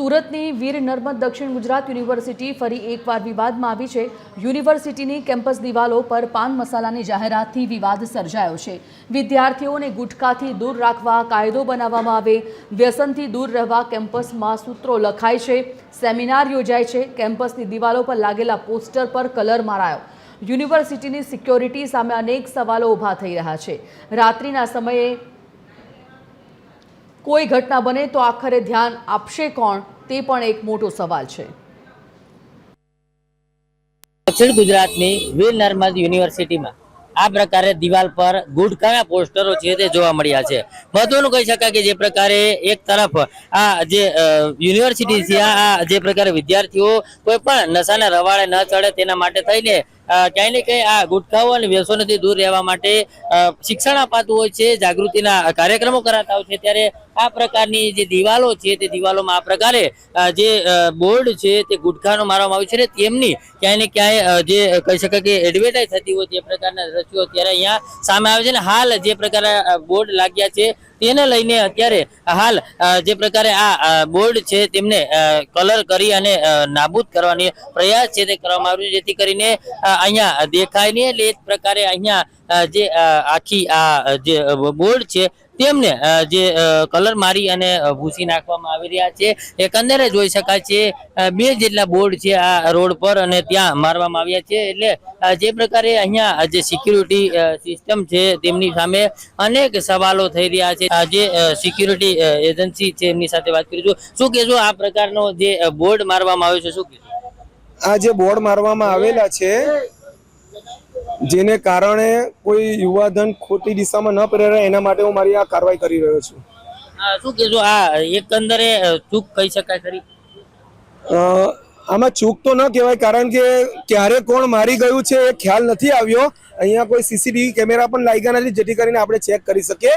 સુરતની વીર નર્મદ દક્ષિણ ગુજરાત યુનિવર્સિટી ફરી એકવાર વિવાદમાં આવી છે. યુનિવર્સિટીની કેમ્પસ દિવાલો પર પાન મસાલાની જાહેરાતથી વિવાદ સર્જાયો છે. વિદ્યાર્થીઓને ગુટખાથી દૂર રાખવા કાયદો બનાવવામાં આવે. વ્યસનથી દૂર રહેવા કેમ્પસમાં સૂત્રો લખાય છે. સેમિનાર યોજાય છે. કેમ્પસની દિવાલો પર લાગેલા પોસ્ટર પર કલર મારાયો. યુનિવર્સિટીની સિક્યોરિટી સામે અનેક સવાલો ઊભા થઈ રહ્યા છે. રાત્રિના સમયે કોઈ ઘટના બને તો આખરે ધ્યાન આપશે કોણ તે પણ એક મોટો સવાલ છે. દક્ષિણ ગુજરાતની વીર નર્મદ યુનિવર્સિટીમાં આ પ્રકારે દિવાલ પર ગુટકાના પોસ્ટરો છે તે જોવા મળ્યા છે. મહત્વનું કહી શકાય કે જે પ્રકારે એક તરફ આ જે યુનિવર્સિટી છે, આ જે પ્રકારે વિદ્યાર્થીઓ કોઈ પણ નશાના રવાડે ન ચડે તેના માટે થઈને ક્યાંય ને ક્યાંય આ ગુટખાઓ અને વ્યસનોથી દૂર રહેવા માટે શિક્ષણ અપાતું હોય છે, જાગૃતિના કાર્યક્રમો કરાતા હોય છે, ત્યારે આ પ્રકારની જે દિવાલો છે, તે દિવાલોમાં આ પ્રકારે જે બોર્ડ છે, તે ગુટખાનો મારવામાં આવ્યું છે ને તેમની ક્યાંય ને ક્યાંય જે કહી શકાય કે એડવર્ટાઇઝ થતી હોય તે પ્રકારના દ્રશ્યો અત્યારે અહીંયા સામે આવે છે ને હાલ જે પ્રકારના બોર્ડ લાગ્યા છે, તેને લઈને અત્યારે હાલ જે પ્રકારે આ બોર્ડ છે તેમને કલર કરી અને નાબૂદ કરવાની પ્રયાસ છે તે કરવામાં આવ્યો જેથી કરીને અહીંયા દેખાય નહીં એટલે પ્રકારે અહીંયા જે આખી આ જે બોર્ડ છે તેમને જે કલર મારી અને ભૂસી નાખવામાં આવી રહ્યા છે. એકંદરે જોઈ શકાય છે બે જેટલા બોર્ડ છે આ રોડ પર અને ત્યાં મારવામાં આવ્યા છે. એટલે જે પ્રકારે અહીંયા જે સિક્યુરિટી સિસ્ટમ છે તેમની સામે અનેક સવાલો થઈ રહ્યા છે. જે સિક્યુરિટી એજન્સી છે એમની સાથે વાત કરીશું. શું કહેશો આ પ્રકારનો જે બોર્ડ મારવામાં આવ્યો છે? શું કહેશો? આ જે બોર્ડ મારવામાં આવેલા છે જેને કારણે કોઈ યુવાધન ખોટી દિશામાં ન પ્રેરે એના માટે હું મારી આ કાર્યવાહી કરી રહ્યો છું. શું કેજો આ એકંદરે ચૂક કહી શકાય ખરી? આમાં ચૂક તો ન કહેવાય કારણ કે ક્યારે કોણ મારી ગયું છે એ ખ્યાલ નથી આવ્યો. અહીંયા કોઈ સીસીટીવી કેમેરા પણ લાગ્યા નથી જેથી કરીને આપણે ચેક કરી શકીએ.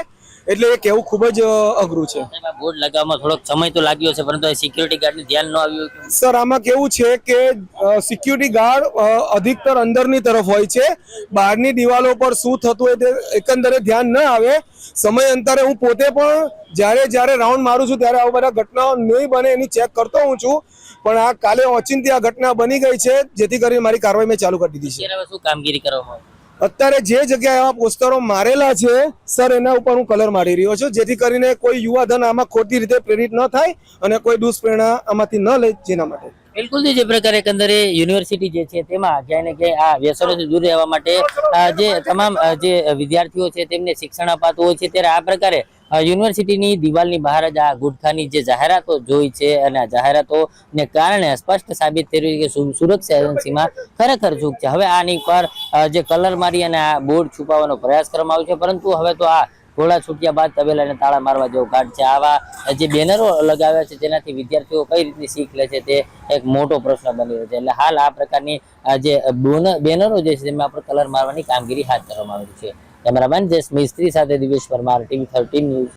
એટલે એ કહેવું ખૂબ જ અઘરું છે. બોર્ડ લગાવવામાં થોડોક સમય તો લાગ્યો છે પરંતુ સિક્યુરિટી ગાર્ડને ધ્યાન ન આવ્યું સર આમાં કેવું છે કે સિક્યુરિટી ગાર્ડ અધિકતર અંદરની તરફ હોય છે. બહારની દિવાલો પર શું થતું હોય તે એકંદરે ધ્યાન ન આવે. સમય અંતરે હું પોતે પણ જ્યારે જ્યારે રાઉન્ડ મારું છું ત્યારે આવા બધા ઘટનાઓ નહીં બને એની ચેક કરતો હું છું. પણ આ કાલે ઓચિંતી આ ઘટના બની ગઈ છે જેથી કરીને મારી કાર્યવાહી મેં ચાલુ કરી દીધી છે. શું કામગીરી કરવામાં? અત્યારે જે જગ્યાએ આવા પોસ્ટરો મારેલા છે, સર, એના ઉપર હું કલર મારી રહ્યો છું. જેથી કરીને કોઈ યુવાધન આમાં ખોટી રીતે પ્રેરિત ન થાય અને કોઈ દુષ્પ્રેરણા આમાંથી ન લે, જેના માટે. બિલકુલ જે પ્રકારે એકંદરે યુનિવર્સિટી જે છે તેમાં ક્યાંય ને ક્યાંય આ વ્યસનોથી દૂર રહેવા માટે જે તમામ જે વિદ્યાર્થીઓ છે તેમને શિક્ષણ અપાતું હોય છે, ત્યારે આ પ્રકારે યુનિવર્સિટીની દિવાલની બહાર જ આ ગુટખાની જે જાહેરાતો જોઈ છે અને આ જાહેરાતોને કારણે સ્પષ્ટ સાબિત થઈ રહ્યું કે સુરક્ષા એજન્સીમાં ખરેખર ચૂક છે. હવે આની પર જે કલર મારી અને આ બોર્ડ છુપાવવાનો પ્રયાસ કરવામાં આવ્યો છે, પરંતુ હવે તો આ ગોળા છૂટ્યા બાદ તબેલાને તાળા મારવા જેવો ઘાટ છે. આવા જે બેનરો લગાવ્યા છે તેનાથી વિદ્યાર્થીઓ કઈ રીતની શીખ લે છે તે એક મોટો પ્રશ્ન બની રહ્યો છે. એટલે હાલ આ પ્રકારની જે બોન- બેનરો જે છે તેમાં પર કલર મારવાની કામગીરી હાથ ધરવામાં આવી છે. કેમેરામેન જયેશ મિસ્ત્રી સાથે Divesh Parmar, TV thirteen news.